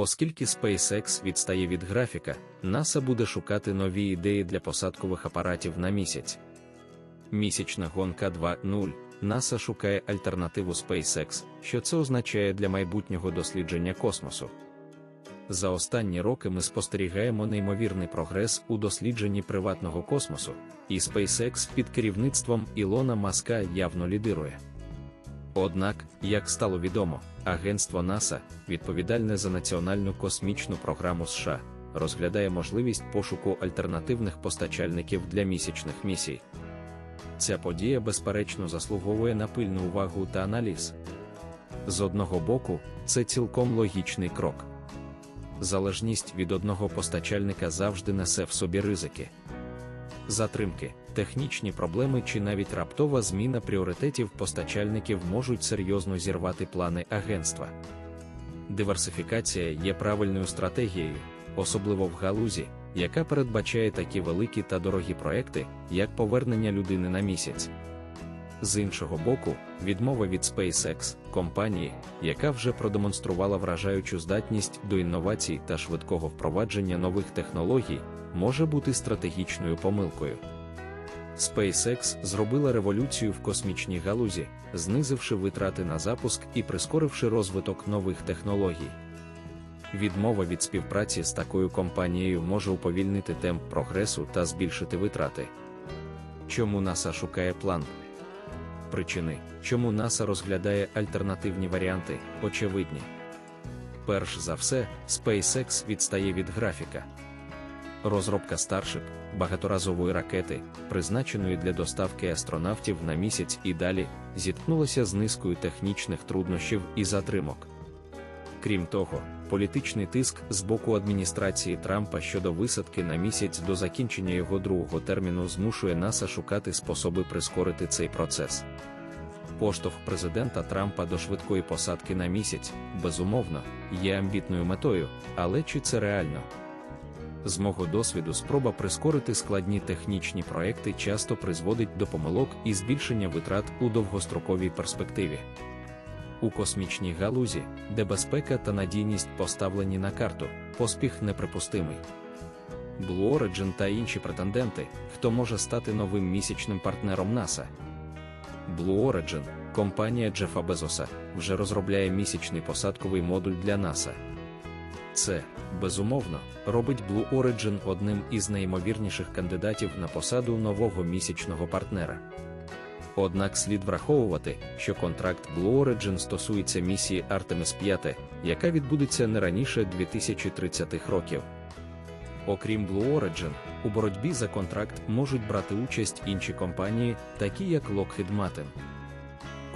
Оскільки SpaceX відстає від графіка, НАСА буде шукати нові ідеї для посадкових апаратів на місяць. Місячна гонка 2.0 НАСА шукає альтернативу SpaceX, що це означає для майбутнього дослідження космосу. За останні роки ми спостерігаємо неймовірний прогрес у дослідженні приватного космосу, і SpaceX під керівництвом Ілона Маска явно лідирує. Однак, як стало відомо, агентство НАСА, відповідальне за національну космічну програму США, розглядає можливість пошуку альтернативних постачальників для місячних місій. Ця подія, безперечно, заслуговує на пильну увагу та аналіз. З одного боку, це цілком логічний крок. Залежність від одного постачальника завжди несе в собі ризики. Затримки, технічні проблеми чи навіть раптова зміна пріоритетів постачальників можуть серйозно зірвати плани агентства. Диверсифікація є правильною стратегією, особливо в галузі, яка передбачає такі великі та дорогі проекти, як повернення людини на місяць. З іншого боку, відмова від SpaceX, компанії, яка вже продемонструвала вражаючу здатність до інновацій та швидкого впровадження нових технологій, може бути стратегічною помилкою. SpaceX зробила революцію в космічній галузі, знизивши витрати на запуск і прискоривши розвиток нових технологій. Відмова від співпраці з такою компанією може уповільнити темп прогресу та збільшити витрати. Чому НАСА шукає план? Причини, чому НАСА розглядає альтернативні варіанти, очевидні. Перш за все, SpaceX відстає від графіка. Розробка Starship, багаторазової ракети, призначеної для доставки астронавтів на місяць і далі, зіткнулася з низкою технічних труднощів і затримок. Крім того, політичний тиск з боку адміністрації Трампа щодо висадки на місяць до закінчення його другого терміну змушує НАСА шукати способи прискорити цей процес. Поштовх президента Трампа до швидкої посадки на місяць, безумовно, є амбітною метою, але чи це реально? З мого досвіду, спроба прискорити складні технічні проекти часто призводить до помилок і збільшення витрат у довгостроковій перспективі. У космічній галузі, де безпека та надійність поставлені на карту, поспіх неприпустимий. Blue Origin та інші претенденти, хто може стати новим місячним партнером НАСА. Blue Origin, компанія Джефа Безоса, вже розробляє місячний посадковий модуль для НАСА. Це, безумовно, робить Blue Origin одним із найімовірніших кандидатів на посаду нового місячного партнера. Однак слід враховувати, що контракт Blue Origin стосується місії Artemis 5, яка відбудеться не раніше 2030-х років. Окрім Blue Origin, у боротьбі за контракт можуть брати участь інші компанії, такі як Lockheed Martin.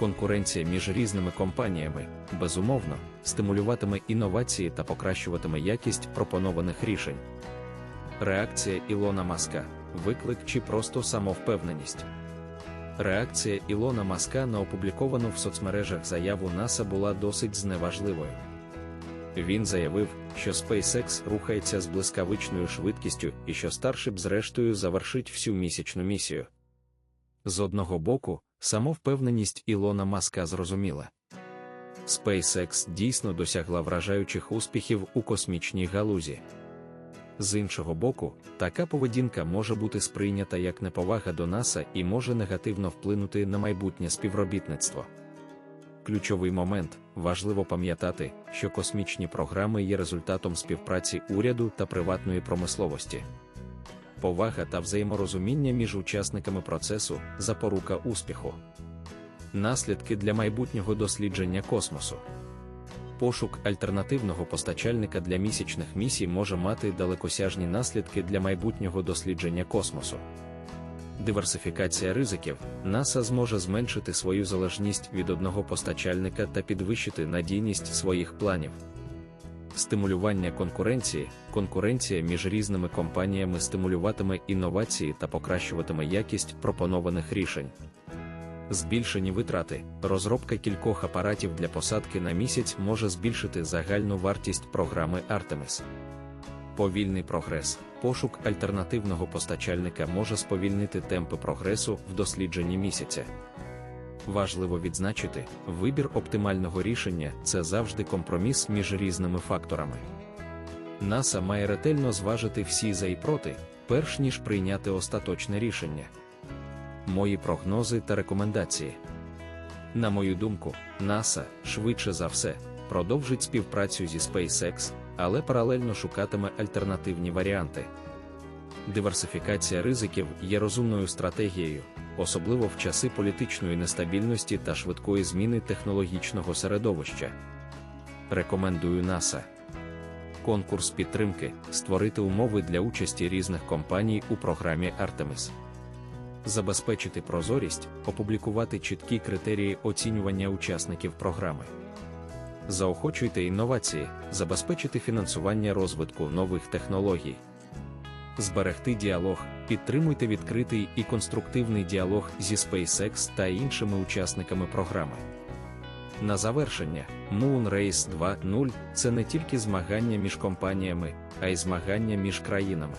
Конкуренція між різними компаніями, безумовно, стимулюватиме інновації та покращуватиме якість пропонованих рішень. Реакція Ілона Маска виклик чи просто самовпевненість. Реакція Ілона Маска на опубліковану в соцмережах заяву НАСА була досить зневажливою. Він заявив, що SpaceX рухається з блискавичною швидкістю і що Starship зрештою завершить всю місячну місію. З одного боку, самовпевненість Ілона Маска зрозуміла. SpaceX дійсно досягла вражаючих успіхів у космічній галузі. З іншого боку, така поведінка може бути сприйнята як неповага до НАСА і може негативно вплинути на майбутнє співробітництво. Ключовий момент важливо пам'ятати, що космічні програми є результатом співпраці уряду та приватної промисловості. Повага та взаєморозуміння між учасниками процесу запорука успіху. Наслідки для майбутнього дослідження космосу. Пошук альтернативного постачальника для місячних місій може мати далекосяжні наслідки для майбутнього дослідження космосу. Диверсифікація ризиків НАСА зможе зменшити свою залежність від одного постачальника та підвищити надійність своїх планів. Стимулювання конкуренції, конкуренція між різними компаніями стимулюватиме інновації та покращуватиме якість пропонованих рішень. Збільшені витрати, розробка кількох апаратів для посадки на місяць може збільшити загальну вартість програми Artemis. Повільний прогрес, пошук альтернативного постачальника може сповільнити темпи прогресу в дослідженні місяця. Важливо відзначити, вибір оптимального рішення це завжди компроміс між різними факторами. НАСА має ретельно зважити всі за і проти, перш ніж прийняти остаточне рішення. Мої прогнози та рекомендації. На мою думку, НАСА, швидше за все, продовжить співпрацю зі SpaceX, але паралельно шукатиме альтернативні варіанти. Диверсифікація ризиків є розумною стратегією, особливо в часи політичної нестабільності та швидкої зміни технологічного середовища. Рекомендую НАСА. Конкурс підтримки створити умови для участі різних компаній у програмі Artemis. Забезпечити прозорість, опублікувати чіткі критерії оцінювання учасників програми. Заохочуйте інновації, забезпечити фінансування розвитку нових технологій. Зберегти діалог, підтримуйте відкритий і конструктивний діалог зі SpaceX та іншими учасниками програми. На завершення, Moon Race 2.0 це не тільки змагання між компаніями, а й змагання між країнами.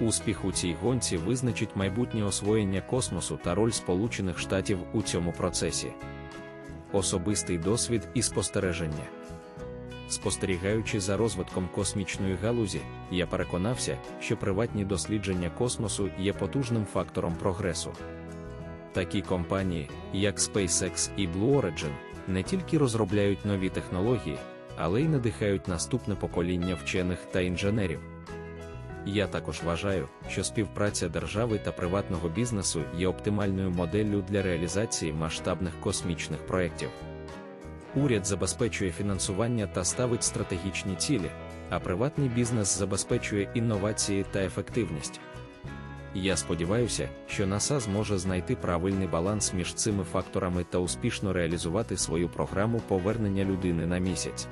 Успіх у цій гонці визначить майбутнє освоєння космосу та роль Сполучених Штатів у цьому процесі. Особистий досвід і спостереження. Спостерігаючи за розвитком космічної галузі, я переконався, що приватні дослідження космосу є потужним фактором прогресу. Такі компанії, як SpaceX і Blue Origin, не тільки розробляють нові технології, але й надихають наступне покоління вчених та інженерів. Я також вважаю, що співпраця держави та приватного бізнесу є оптимальною моделлю для реалізації масштабних космічних проєктів. Уряд забезпечує фінансування та ставить стратегічні цілі, а приватний бізнес забезпечує інновації та ефективність. Я сподіваюся, що НАСА зможе знайти правильний баланс між цими факторами та успішно реалізувати свою програму повернення людини на місяць.